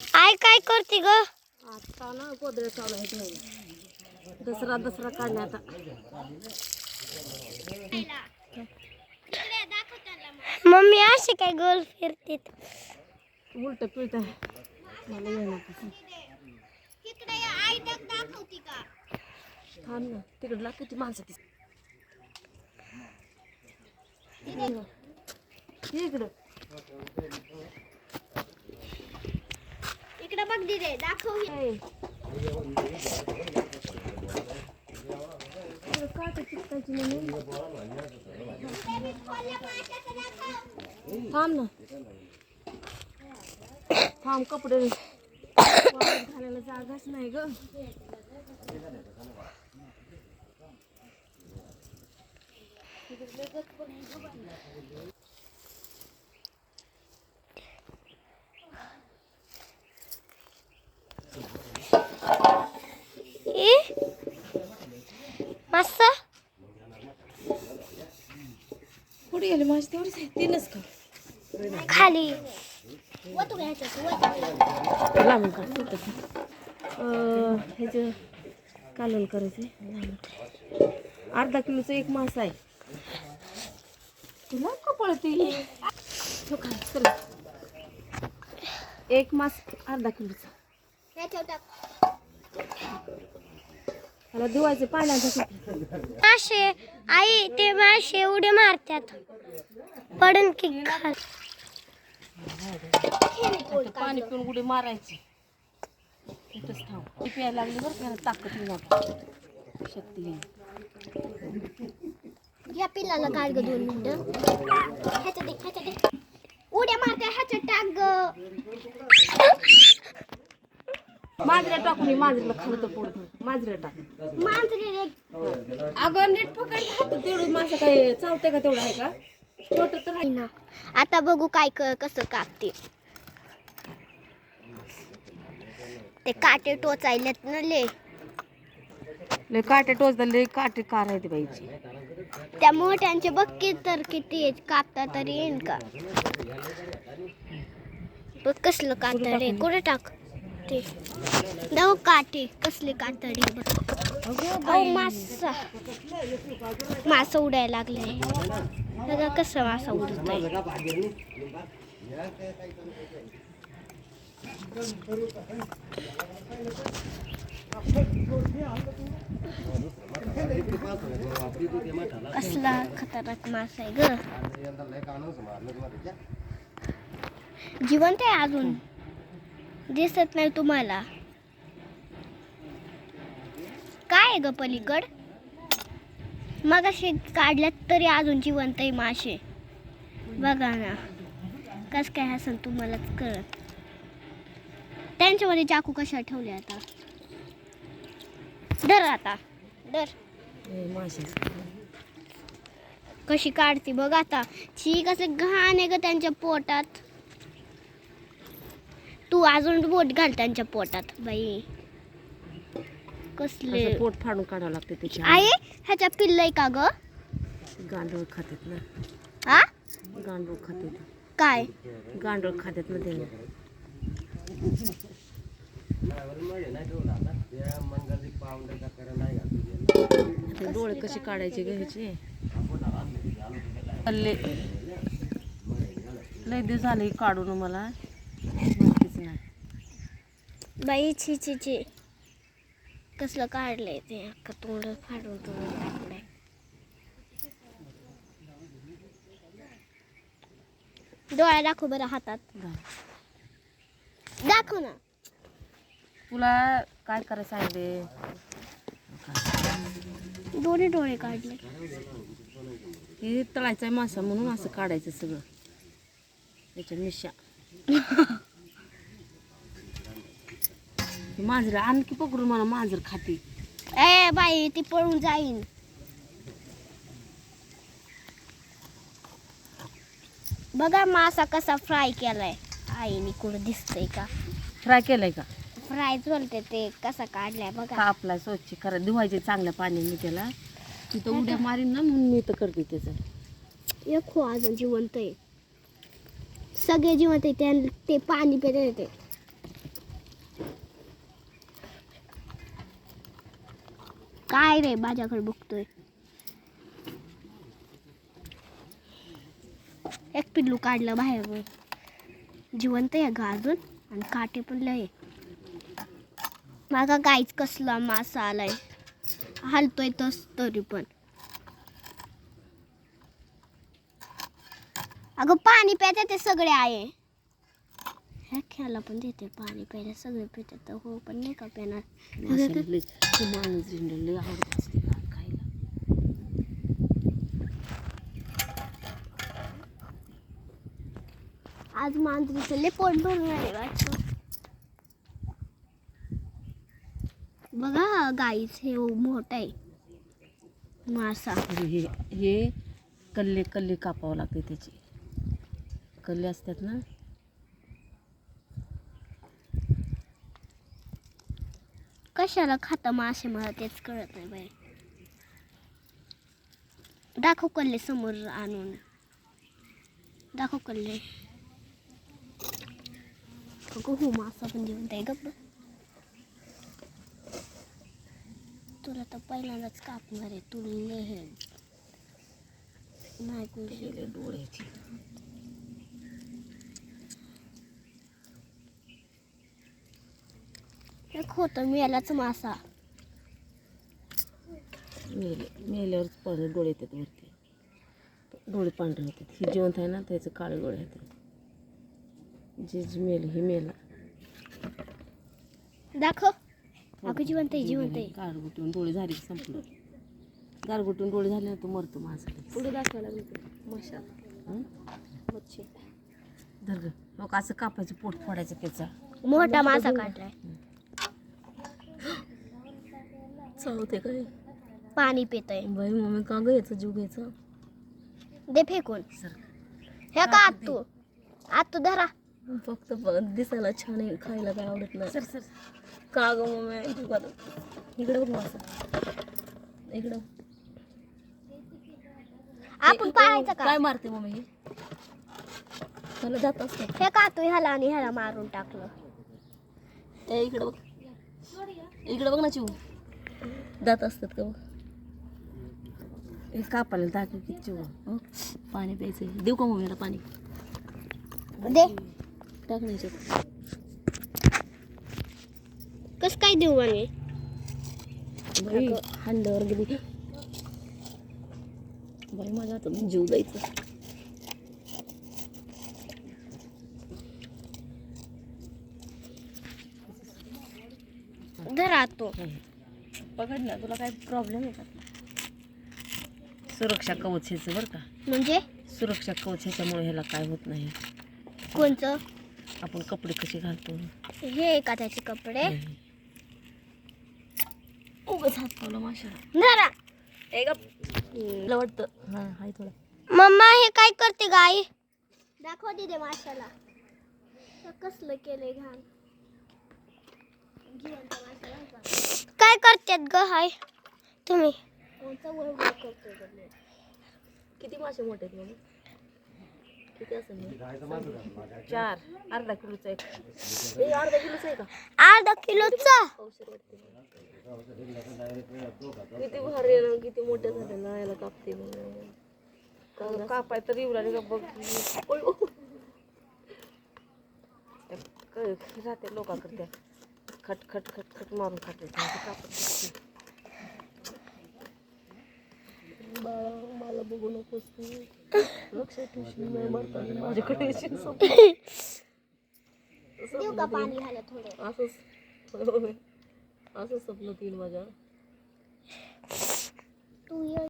आई काय करते ग? आता ना गोदड्या चालू आहेत नाही? दसरा दसरा काढण्यात मम्मी अशी काय गोल फिरते उलट पिळत मला येणार थांब ना तिकडला किती माणसं दिसत इकडं. इकडे बघ दिदे दाखव थांब ना. थांब कपडे घालायला जागाच नाही ग ए मस्त कुठे गेले माझी तेवढीच आहे तीनच का? खाली. लांबून काढ तुटत ह्याचं कालवण करायचं अर्धा किलोचं एक मास आहे. तुला का पळते? तो काय चल. एक मास अर्धा किलोचा. त्याला धुवायचं पाण्याचं मासे आई ते मासे उडे मारतात. पडन की खाल. पाणी पिऊन उडी मारायची. इथंच थांब. ती प्यायला लागली बरं त्याला ताकद येणार शक्ती येईल या पिल्लाला काढ ग दोन मिनिटं. ह्याच्यात दे ह्याच्यात दे. उड्या मारते ह्याच्यात टाक ग मांजऱ्या टाकून मांजरीला मांजऱ्या टाक. मांजरी रे अगं नीट पकडलं हात तेवढं काय चावतंय का तेवढं आहे का? छोट तर आहे ना. आता बघू काय क- कसं कापते. ते काटे टोचायलेत ना ले लय काटे टोचतात लय काटे कार आहे ते बाईची. त्या मोठ्यांचे बघ की तर किती कापता तरी येईन का? बघ कसलं कातड कुठे टाक? काटे. जाऊ काटे कसले कातडी? अहो मासा. मासा उडायला लागले बघा कसं मासा उडत कसला खतरनाक मासा आहे ग. जिवंत आहे अजून. दिसत नाही तुम्हाला. काय आहे ग पलीकड? मग असे काढल्यात तरी अजून जिवंत आहे मासे. बघा ना कस काय असेल तुम्हालाच कळत. त्यांच्यामध्ये चाकू कशा ठेवले आता? धर आता धर. माशी कशी काढते बघ आता. छी कसं घाण आहे ग त्यांच्या पोटात. तू अजून बोट घाल त्यांच्या पोटात बाई. कसले? असं पोट फाडून काढावं लागते त्याची आहे ह्याच्या पिल्लय का ग? गांडूळ खातात ना. हा गांडूळ खातात. काय? गांडूळ खातात ना त्याने. ते डोळे कसे काढायचे घ्यायचे लय लय दिवस झाले काढून मला. बाई छी छी छी कसलं काढलंय ते अख्खं तोंड फाडून तोंड टाकलंय. डोळा दाखव बरं हातात. दाखव ना. तुला काय करायचं सांगितले दोन्ही डोळे काढले. हे तळायचा आहे मासा म्हणून असं काढायचं सगळं. त्याच्या मिशा मांजर आणखी पकडून मला मांजर खाते. ए बाई ती पळून जाईन. बघा मासा कसा फ्राय केलाय. आईने कुठं दिसतंय का? फ्राय केलंय का? फ्राय बोलते ते कसा काढलाय बघा. कापलाय स्वच्छ करा धुवायचे चांगल्या पाण्याने त्याला. तिथं उड्या मारीन ना म्हणून मी तर करते त्याचं. एक हो अजून जिवंत आहे. सगळे जिवंत आहे त्या- ते पाणी पिते ते काय रे माझ्याकडे बघतोय? एक पिल्लू काढलं बाहेर जिवंत आहे गाजून आणि काटे पण लय माझा गायच कसला मासा आलाय. हलतोय तस तरी पण. अगं पाणी प्यायचं ते सगळे आहे. ह्या खेळायला पण देते पाणी प्यायला सगळे पितात हो पण नाही का पिणार आवडत असते खायला आज मांजरीचं लय पोट भरून आहे वाटतं बघा गाईच हे मोठं आहे मासा हे हे कल्ले कल्ले कापावं लागते त्याचे कल्ले असतात ना कशाला खाता मासे मला तेच कळत नाही बाई दाखव कल्ले समोर आणून दाखव कल्ले अगं हो मासा पण देऊन आहे गप्प तुला तर पहिल्यांदाच कापणार आहे तुला हे नाही डोळ्याची एक होतं मेलाच मासा. मेले मेल्यावरच पांढरे डोळे येतात वरती. डोळे पांढरे होतात. हे जिवंत आहे ना त्याचे काळे डोळे येतात. जे जे मेल हे मेला. दाखव. अगं जिवंत आहे जिवंत आहे. गारगुटून डोळे झाले की संपलं. गारगुटून डोळे झाले ना तो मरतो मासा. पुढे दाखवायला लागले मशा मच्छी. धर ग. मग असं कापायचं पोट फोडायचं त्याचा. मोठा मासा काढलाय. चालते काय पाणी पितय बाई मम्मी का ग याचा जीव घ्यायचा? दे फेकून. हे का आतू आतू धरा. फक्त दिसायला छान आहे खायला काय आवडत नाही. Sir sir. का ग मम्मी? तू का इकडे बघ मासा इकडं आपण पाळायचं का? काय मारते मम्मी? हे त्याला जात असते. हे का तू ह्याला आणि ह्याला मारून टाकलं? ए इकडे बघ. इकडे बघ ना चिऊ. दात असतात का हे कापायला दाखव किती पाणी प्यायचं देऊ का मम्मीला पाणी? दे. टाक ना याच्यात. कस काय देऊ बाई हांड्यावर गेली. बाई माझ्या हातात जीव द्यायचा. धरा तो. पकड ना तुला काय प्रॉब्लेम आहे का? सुरक्षा कवच ह्याचं बरं का. म्हणजे? सुरक्षा कवच ह्याच्यामुळे ह्याला काय होत नाही. कोणचं? आपण कपडे कसे घालतो? हे का त्याचे कपडे. उगाच हात पावला माशा धरा. ए गप. तुला वाटतं? हां हाय थोडं. मम्मा हे काय करते गाय दाखव दे माशाला. हे कसलं केलंय घाण. करतात ग हाय. तुम्ही? किती मासे मोठे आहेत मग किती असेल? चार. अर्धा किलोचा एक. अर्धा किलोचा आहे का? अर्धा किलोचा? औषध वाटते. किती भारी आहे ना किती मोठे झाले ना याला कापते मग कापाय तर येऊ लागले का बघ. ओय, ओ. त्या क- राहते लोकांकडे खट खट खट खट मारून खाते कापत बसते. बाळा मला बघू नकोस तू लक्षात ठेवशील नाही मारताना माझ्याकडे येशील स्वप्न. देऊ का पाणी घाला थोडं असंच होय. असं स्वप्न तीन माझ्या तू ये